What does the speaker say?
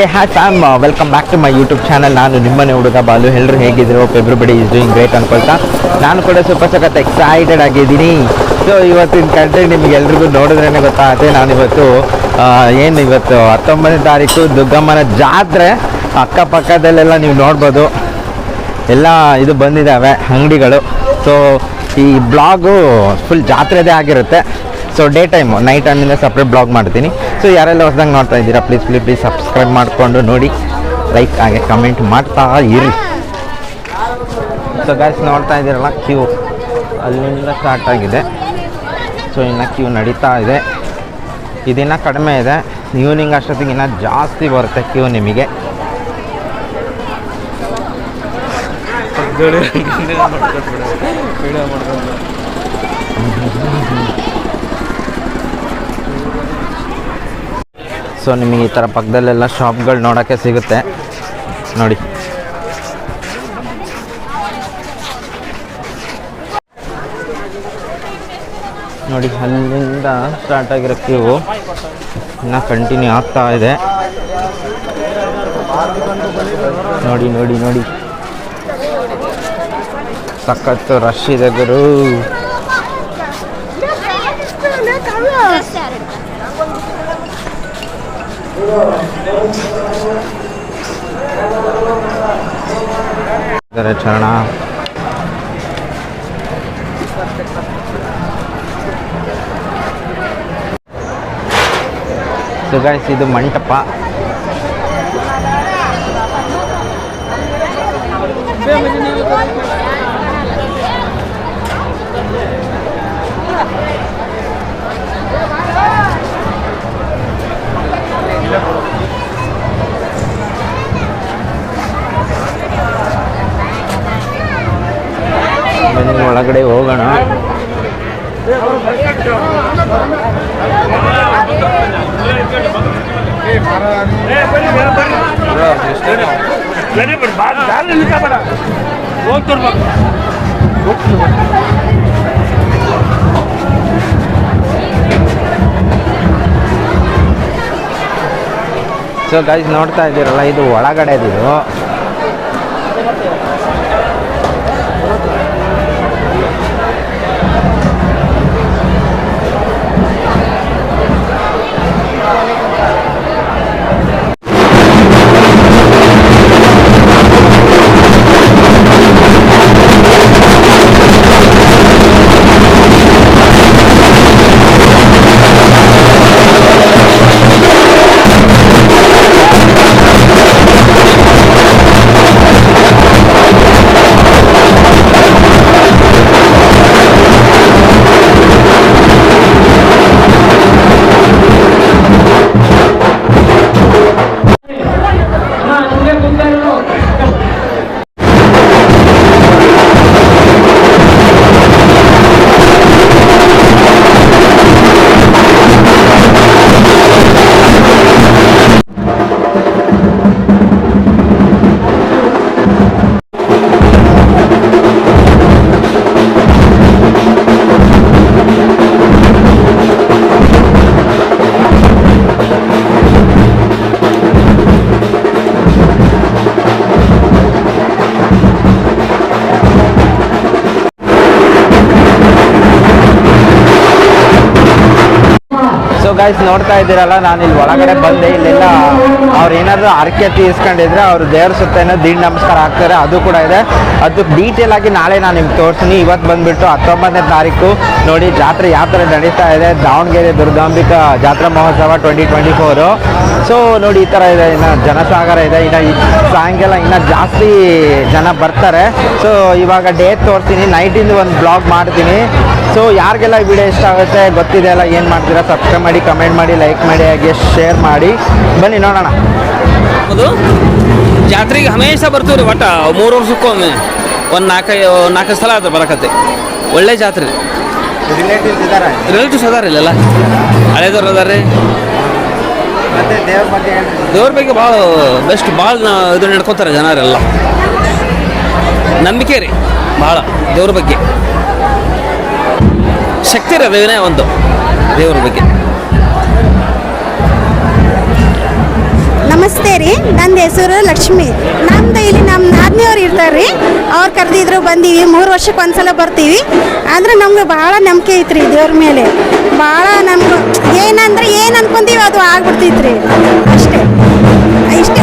Hey ha fam welcome back to my YouTube channel ನಾನು ನಿಮ್ಮನೆ ಹುಡುಗ ಬಾಲು. ಎಲ್ಲರೂ ಹೇಗಿದ್ರು ಎವ್ರಿಬಡಿ ಇಸ್ ಡೂಯಿಂಗ್ ಗ್ರೇಟ್ ಅನ್ಕೊಳ್ತಾ. ನಾನು ಕೂಡ ಸ್ವಲ್ಪ ಸಖತ್ ಎಕ್ಸೈಟೆಡ್ ಆಗಿದ್ದೀನಿ. ಸೊ ಇವತ್ತಿನ ಕಂಟೆಂಟ್ ನಿಮಗೆ ಎಲ್ರಿಗೂ ನೋಡಿದ್ರೇ ಗೊತ್ತಾಗುತ್ತೆ ನಾನು ಇವತ್ತು ಏನು ಇವತ್ತು ಹತ್ತೊಂಬತ್ತನೇ ತಾರೀಕು ದುರ್ಗಮ್ಮನ ಜಾತ್ರೆ. ಅಕ್ಕಪಕ್ಕದಲ್ಲೆಲ್ಲ ನೀವು ನೋಡ್ಬೋದು. ಎಲ್ಲ ಇದು ಬಂದಿದ್ದಾವೆ ಅಂಗಡಿಗಳು. ಸೊ ಈ ಬ್ಲಾಗು ಫುಲ್ ಜಾತ್ರೆದೇ ಆಗಿರುತ್ತೆ. ಸೊ ಡೇ ಟೈಮು ನೈಟ್ ಟೈಮಿಂದ ಸಪ್ರೇಟ್ ಬ್ಲಾಗ್ ಮಾಡ್ತೀನಿ. ಸೊ ಯಾರೆಲ್ಲ ಹೊಸ್ದಂಗೆ ನೋಡ್ತಾ ಇದ್ದೀರಾ ಪ್ಲೀಸ್ ಪ್ಲೀಸ್ ಪ್ಲೀಸ್ ಸಬ್ಸ್ಕ್ರೈಬ್ ಮಾಡಿಕೊಂಡು ನೋಡಿ. ಲೈಕ್ ಹಾಗೆ ಕಮೆಂಟ್ ಮಾಡ್ತಾ ಇರಿ. ಸೊ ಗಾಯ್ಸ್ ನೋಡ್ತಾ ಇದ್ದೀರಲ್ಲ ಕ್ಯೂ ಅಲ್ಲಿಂದ ಸ್ಟಾರ್ಟ್ ಆಗಿದೆ. ಸೊ ಇನ್ನು ಕ್ಯೂ ನಡೀತಾ ಇದೆ. ಇದಿನ್ನ ಕಡಿಮೆ ಇದೆ. ಈವ್ನಿಂಗ್ ಅಷ್ಟೊತ್ತಿಗೆ ಇನ್ನೂ ಜಾಸ್ತಿ ಬರುತ್ತೆ ಕ್ಯೂ ನಿಮಗೆ. ಸೊ ನಿಮಗೆ ಈ ಥರ ಪಕ್ಕದಲ್ಲೆಲ್ಲ ಶಾಪ್ಗಳು ನೋಡೋಕ್ಕೆ ಸಿಗುತ್ತೆ. ನೋಡಿ. ನೋಡಿ, ಅಲ್ಲಿಂದ ಸ್ಟಾರ್ಟ್ ಆಗಿರೋ ಕ್ಯೂ ಇನ್ನು ಕಂಟಿನ್ಯೂ ಆಗ್ತಾ ಇದೆ. ನೋಡಿ ನೋಡಿ ನೋಡಿ. ಸಖತ್ತು ರಶ್ ಇದೆ ಗುರು. ಇದಾರೆ ಚರಣ ಸೊ ಗೈಸ್ ಇದು ಮಂಟಪ ಬನ್ನಿ ಒಳಗಡೆ ಹೋಗೋಣ. ಸೊ ಗೈಸ್ ನೋಡ್ತಾ ಇದ್ದೀರಲ್ಲ ಇದು ಒಳಗಡೆ ಸೊ ಗೈಸ್ ನೋಡ್ತಾ ಇದ್ದೀರಲ್ಲ, ನಾನು ಇಲ್ಲಿ ಒಳಗಡೆ ಬಂದೆ. ಇಲ್ಲೆಲ್ಲ ಅವ್ರು ಏನಾದ್ರು ಅರಕೆ ತೀರಿಸ್ಕೊಂಡಿದ್ರೆ ಅವರು ದೇವ್ರ ಸುತ್ತ ಏನೋ ದೀಡ್ ನಮಸ್ಕಾರ ಹಾಕ್ತಾರೆ. ಅದು ಕೂಡ ಇದೆ. ಅದು ಡೀಟೇಲ್ ಆಗಿ ನಾಳೆ ನಾನು ನಿಮ್ಗೆ ತೋರಿಸ್ತೀನಿ. ಇವತ್ತು ಬಂದುಬಿಟ್ಟು ಹತ್ತೊಂಬತ್ತನೇ ತಾರೀಕು. ನೋಡಿ, ಜಾತ್ರೆ ಯಾವ ಥರ ನಡೀತಾ ಇದೆ. ದಾವಣಗೆರೆ ದುರ್ಗಾಂಬಿಕಾ ಜಾತ್ರಾ ಮಹೋತ್ಸವ ಟ್ವೆಂಟಿ ಟ್ವೆಂಟಿ ಫೋರು ಸೊ ನೋಡಿ, ಈ ಥರ ಇದೆ. ಇನ್ನು ಜನಸಾಗರ ಇದೆ. ಇನ್ನು ಸಾಯಂಕಾಲ ಇನ್ನು ಜಾಸ್ತಿ ಜನ ಬರ್ತಾರೆ. ಸೊ ಇವಾಗ ಡೇಟ್ ತೋರಿಸ್ತೀನಿ. ನೈಟಿಂದ ಒಂದು ಬ್ಲಾಗ್ ಮಾಡ್ತೀನಿ. ಸೊ ಯಾರಿಗೆಲ್ಲ ವಿಡಿಯೋ ಇಷ್ಟ ಆಗುತ್ತೆ, ಗೊತ್ತಿದೆ ಅಲ್ಲ, ಏನು ಮಾಡ್ತೀರಾ ಸಬ್ಸ್ಕ್ರೈಬ್ ಮಾಡಿ. ಕಮೆಂಟ್ ಮಾಡಿ ಲೈಕ್ ಮಾಡಿ ಹಾಗೆ ಶೇರ್ ಮಾಡಿ. ಬನ್ನಿ ನೋಡೋಣ. ಅದು ಜಾತ್ರೆಗೆ ಹಮೇಶ ಬರ್ತೀವಿ ರೀ ಒಟ್ಟು ಮೂರು ವರ್ಷಕ್ಕೊಮ್ಮೆ. ಒಂದು ನಾಲ್ಕೈ ನಾಲ್ಕು ಸಲ ಆದ್ರೆ ಬರಕತ್ತೆ. ಒಳ್ಳೆ ಜಾತ್ರೆ. ರಿಲೇಟಿವ್ಸ್ ಇದ್ದಾರೆ ರಿಲೇಟಿವ್ಸ್ ಅದಾರ ಇಲ್ಲೆಲ್ಲ. ಹಳೇದವ್ರು ಅದಾರ ಮತ್ತೆ ದೇವ್ರ ಬಗ್ಗೆ ಭಾಳ ಬೆಸ್ಟ್ ಭಾಳ ಇದು ನಡ್ಕೋತಾರೆ ಜನರೆಲ್ಲ. ನಂಬಿಕೆ ರೀ ಭಾಳ ದೇವ್ರ ಬಗ್ಗೆ. ಶಕ್ತಿ ರೀ ಅದೇನೇ ಒಂದು. ದೇವ್ರ ಬಗ್ಗೆ. ನಮಸ್ತೆ ರೀ ನನ್ನ ಹೆಸರು ಲಕ್ಷ್ಮಿ. ನಮ್ದು ಇಲ್ಲಿ ನಮ್ಮ ನಾದಿನಿಯವ್ರು ಇರ್ತಾರೆ ರೀ ಅವ್ರು ಕರೆದಿದ್ರು ಬಂದೀವಿ ಮೂರು ವರ್ಷಕ್ಕೆ ಒಂದ್ಸಲ ಬರ್ತೀವಿ. ಆದರೆ ನಮ್ಗೆ ಭಾಳ ನಂಬಿಕೆ ಐತ್ರಿ ದೇವ್ರ ಮೇಲೆ. ಭಾಳ ನಮ್ಗೆ ಏನಂದ್ರೆ ಏನು ಅನ್ಕೊಂತೀವಿ ಅದು ಆಗ್ಬಿಡ್ತೈತ್ರಿ. ಅಷ್ಟೇ. ಇಷ್ಟೇ.